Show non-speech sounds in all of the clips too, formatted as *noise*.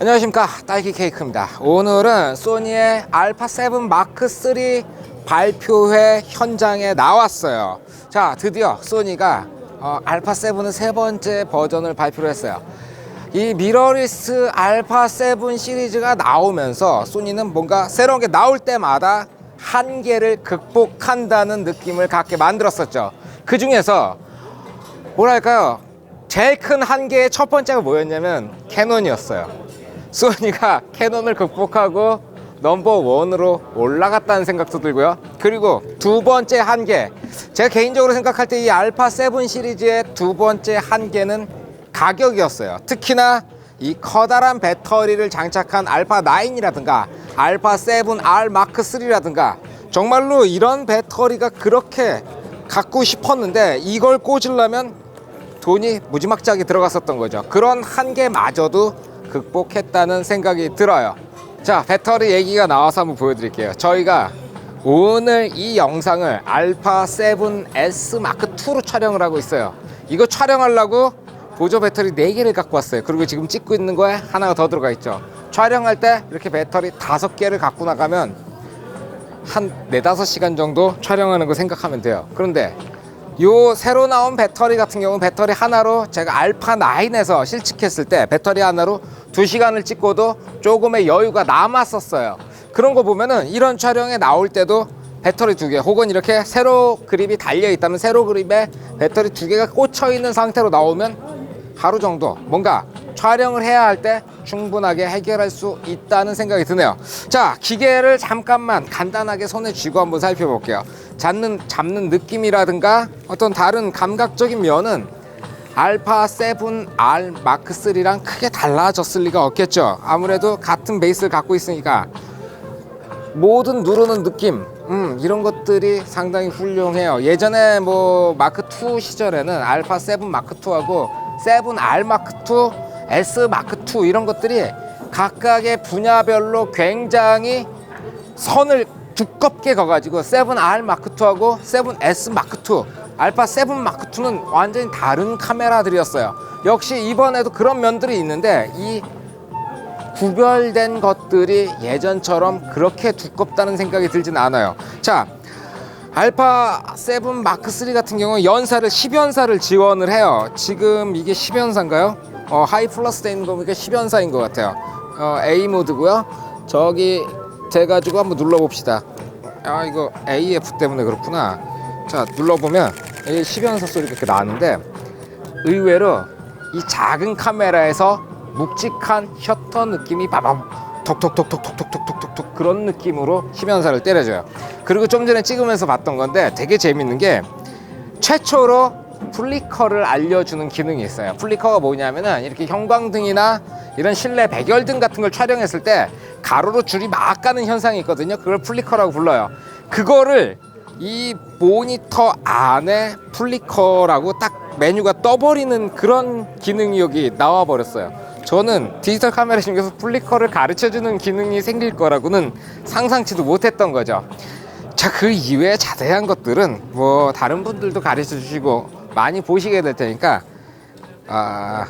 안녕하십니까. 딸기 케이크입니다. 오늘은 소니의 알파 7 마크 3 발표회 현장에 나왔어요. 자 드디어 소니가 어, 알파 7의 세 번째 버전을 발표를 했어요. 이 미러리스 알파 7 시리즈가 나오면서 소니는 뭔가 새로운 게 나올 때마다 한계를 극복한다는 느낌을 갖게 만들었었죠. 그 중에서 뭐랄까요? 제일 큰 한계의 첫 번째가 뭐였냐면 캐논이었어요 소니가 캐논을 극복하고 넘버 원으로 올라갔다는 생각도 들고요. 그리고 두 번째 한계. 제가 개인적으로 생각할 때 이 알파 7 시리즈의 두 번째 한계는 가격이었어요. 특히나 이 커다란 배터리를 장착한 알파 9이라든가 알파 7R 마크 3라든가 정말로 이런 배터리가 그렇게 갖고 싶었는데 이걸 꽂으려면 돈이 무지막지하게 들어갔었던 거죠. 그런 한계마저도 극복했다는 생각이 들어요. 자, 배터리 얘기가 나와서 한번 보여드릴게요. 저희가 오늘 이 영상을 알파 7S 마크 2로 촬영을 하고 있어요. 이거 촬영하려고 보조 배터리 4개를 갖고 왔어요. 그리고 지금 찍고 있는 거에 하나가 더 들어가 있죠. 촬영할 때 이렇게 배터리 5개를 갖고 나가면 한 4, 5시간 정도 촬영하는 거 생각하면 돼요. 그런데 요 새로 나온 배터리 같은 경우는 배터리 하나로 제가 알파 9에서 실측했을 때 배터리 하나로 2시간을 찍고도 조금의 여유가 남았었어요. 그런 거 보면은 이런 촬영에 나올 때도 배터리 두 개 혹은 이렇게 세로 그립이 달려 있다면 세로 그립에 배터리 두 개가 꽂혀 있는 상태로 나오면 하루 정도 뭔가 촬영을 해야 할 때 충분하게 해결할 수 있다는 생각이 드네요. 자, 기계를 잠깐만 간단하게 손에 쥐고 한번 살펴볼게요. 잡는, 잡는 느낌이라든가 어떤 다른 감각적인 면은 알파 7R 마크 3랑 크게 달라졌을 리가 없겠죠. 아무래도 같은 베이스를 갖고 있으니까 모든 누르는 느낌, 음, 이런 것들이 상당히 훌륭해요. 예전에 뭐 마크 2 시절에는 알파 7 마크 2하고 7R 마크 2, S 마크 2 이런 것들이 각각의 분야별로 굉장히 선을 두껍게 가가지고 7R 마크 2하고 7S 마크 2, 알파 7 마크 2는 완전히 다른 카메라들이었어요. 역시 이번에도 그런 면들이 있는데 이 구별된 것들이 예전처럼 그렇게 두껍다는 생각이 들진 않아요. 자, 알파 7 마크 3 같은 경우 연사를 10연사를 지원을 해요. 지금 이게 10연사인가요? 어, 하이 플러스 돼 있는 거 보니까 10연사인 것 같아요. 어, A 모드고요. 저기 돼 가지고 한번 눌러 봅시다. 아, 이거 AF 때문에 그렇구나. 자, 눌러 보면 이 10연사 소리가 이렇게 나는데 의외로 이 작은 카메라에서 묵직한 셔터 느낌이 빠밤 톡톡톡톡톡톡톡톡톡 그런 느낌으로 10연사를 때려줘요. 그리고 좀 전에 찍으면서 봤던 건데 되게 재밌는 게 최초로 플리커를 알려주는 기능이 있어요. 플리커가 뭐냐면은 이렇게 형광등이나 이런 실내 백열등 같은 걸 촬영했을 때 가로로 줄이 막 가는 현상이 있거든요. 그걸 플리커라고 불러요. 그거를 이 모니터 안에 플리커라고 딱 메뉴가 떠버리는 그런 기능이 여기 나와 버렸어요. 저는 디지털 카메라 중에서 플리커를 가르쳐 주는 기능이 생길 거라고는 상상치도 못했던 거죠. 자, 그 이외에 자세한 것들은 뭐 다른 분들도 가르쳐 주시고 많이 보시게 될 테니까 아,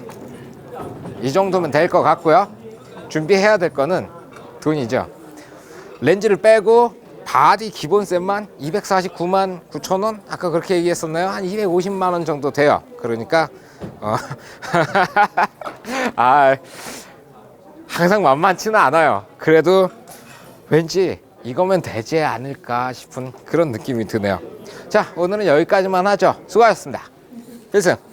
이 정도면 될 것 같고요. 준비해야 될 거는 돈이죠. 렌즈를 빼고 바디 기본셋만 249만 9천 원? 아까 그렇게 얘기했었나요? 한 250만 원 정도 돼요. 그러니까 어 *laughs* 아, 항상 만만치는 않아요. 그래도 왠지 이거면 되지 않을까 싶은 그런 느낌이 드네요. 자, 오늘은 여기까지만 하죠. 수고하셨습니다. 필승!